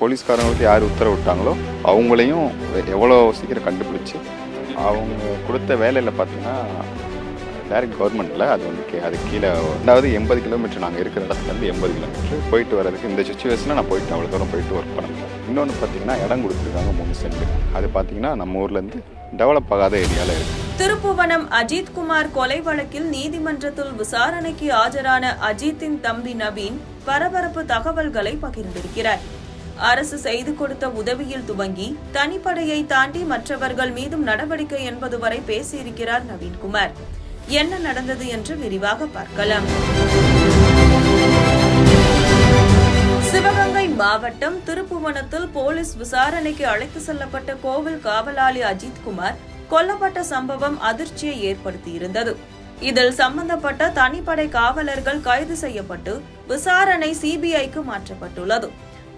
போலீஸ்காரங்களுக்கு யார் உத்தரவிட்டாங்களோ அவங்களையும் எவ்வளோ சீக்கிரம் கண்டுபிடிச்சி அவங்க கொடுத்த வேலையில் பார்த்தீங்கன்னா டைரக்ட் கவர்மெண்ட்டில் அது வந்து அது கீழே ரெண்டாவது எண்பது கிலோமீட்டர் நாங்கள் இருக்கிற இடத்துலேருந்து எண்பது கிலோமீட்டர் போயிட்டு வரதுக்கு இந்த சுச்சுவேஷனில் நான் போயிட்டு அவ்வளோ தூரம் போயிட்டு ஒர்க் பண்ண முடியும் இன்னொன்று பார்த்தீங்கன்னா இடம் கொடுத்துருக்காங்க மூணு சென்ட் அது பார்த்தீங்கன்னா நம்ம ஊர்லேருந்து டெவலப் ஆகாத ஏரியாவில் இருக்குது திருப்புவனம் அஜித் குமார் கொலை வழக்கில் நீதிமன்றத்தில் விசாரணைக்கு ஆஜரான அஜித்தின் தம்பி நவீன் பரபரப்பு தகவல்களை பகிர்ந்திருக்கிறார். அரசு செய்து கொடுத்த உதவியில் துவங்கி தனிப்படையை தாண்டி மற்றவர்கள் மீதும் நடவடிக்கை என்பது வரை பேசியிருக்கிறார் நவீன்குமார். என்ன நடந்தது என்று விரிவாக பார்க்கலாம். சிவகங்கை மாவட்டம் திருப்புவனத்தில் போலீஸ் விசாரணைக்கு அழைத்து செல்லப்பட்ட கோவில் காவலாளி அஜித்குமார் கொல்லப்பட்ட சம்பவம் அதிர்ச்சியை ஏற்படுத்தியிருந்தது. இதில் சம்பந்தப்பட்ட தனிப்படை காவலர்கள் கைது செய்யப்பட்டு விசாரணை சிபிஐக்கு மாற்றப்பட்டுள்ளது.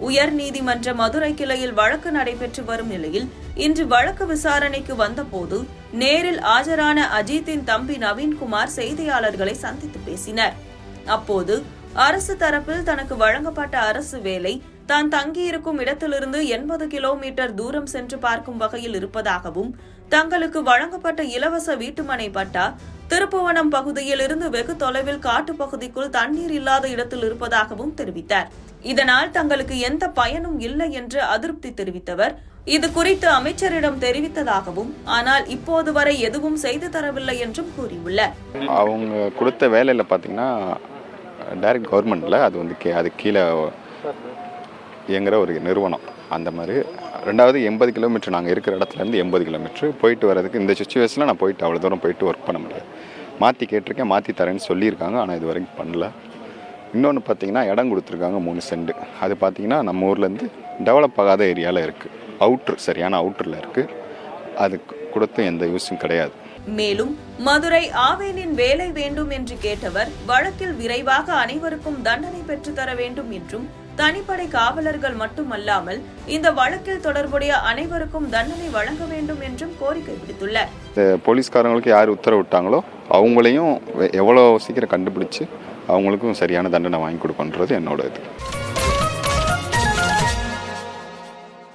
உயர் நீதிமன்ற மதுரை கிளையில் வழக்கு நடைபெற்று வரும் நிலையில் இன்று வழக்கு விசாரணைக்கு வந்தபோது நேரில் ஆஜரான அஜித்தின் தம்பி நவீன்குமார் செய்தியாளர்களை சந்தித்து பேசினர். அப்போது அரசு தரப்பில் தனக்கு வழங்கப்பட்ட அரசு வேலை தான் தங்கியிருக்கும் இடத்திலிருந்து எண்பது கிலோமீட்டர் தூரம் சென்று பார்க்கும் வகையில் இருப்பதாகவும் தங்களுக்கு வழங்கப்பட்ட இலவச வீட்டுமனை பட்டா திருப்புவனம் பகுதியில் இருந்து வெகு தொலைவில் காட்டு பகுதிக்குள் தண்ணீர் இல்லாத இடத்தில் இருப்பதாகவும் தெரிவித்தார். இதனால் தங்களுக்கு எந்த பயனும் இல்லை என்று அதிருப்தி தெரிவித்தவர். இது குறித்து அமைச்சரிடம் தெரிவித்ததாகவும் ஆனால் இப்போது வரை எதுவும் செய்து தரவில்லை என்றும் கூறியுள்ளார். அவங்க கொடுத்த வேலையில் பார்த்தீங்கன்னா டைரக்ட் கவர்மெண்ட்டில் அது வந்து கே அது கீழே இயங்குற ஒரு நிறுவனம். அந்த மாதிரி ரெண்டாவது எண்பது கிலோமீட்டர் நாங்கள் இருக்கிற இடத்துலேருந்து எண்பது கிலோமீட்டர். போயிட்டு வரதுக்கு இந்த சுச்சுவேஷனில் நான் போயிட்டு அவ்வளோ தூரம் போயிட்டு ஒர்க் பண்ண முடியாது. மாற்றி கேட்டிருக்கேன் மாற்றி தரேன்னு சொல்லியிருக்காங்க ஆனால் இது வரைக்கும் பண்ணல. இன்னொன்று பார்த்தீங்கன்னா இடம் கொடுத்துருக்காங்க மூணு செண்டு அது பார்த்தீங்கன்னா நம்ம ஊர்லேருந்து டெவலப் ஆகாத ஏரியாவில் இருக்குது அவுட்ரு சரியான அவுட்டரில் இருக்குது அது கொடுத்தும் எந்த யூஸும் கிடையாது. மேலும் மதுரை ஆவேனின் வேலை வேண்டும் என்று கேட்டவர் வழக்கில் விரைவாக அனைவருக்கும் தண்டனை பெற்றுத்தர வேண்டும் என்றும் தனிப்படை காவலர்கள் மட்டுமல்லாமல் இந்த வழக்கில் தொடர்புடைய அனைவருக்கும் தண்டனை வழங்க வேண்டும் என்றும் கோரிக்கை விடுத்துள்ளார். போலீஸ்காரங்களுக்கு யார் உத்தரவிட்டாங்களோ அவங்களையும் எவ்வளோ சீக்கிரம் கண்டுபிடிச்சு அவங்களுக்கும் சரியான தண்டனை வாங்கி கொடுக்கன்றது என்னோட இது.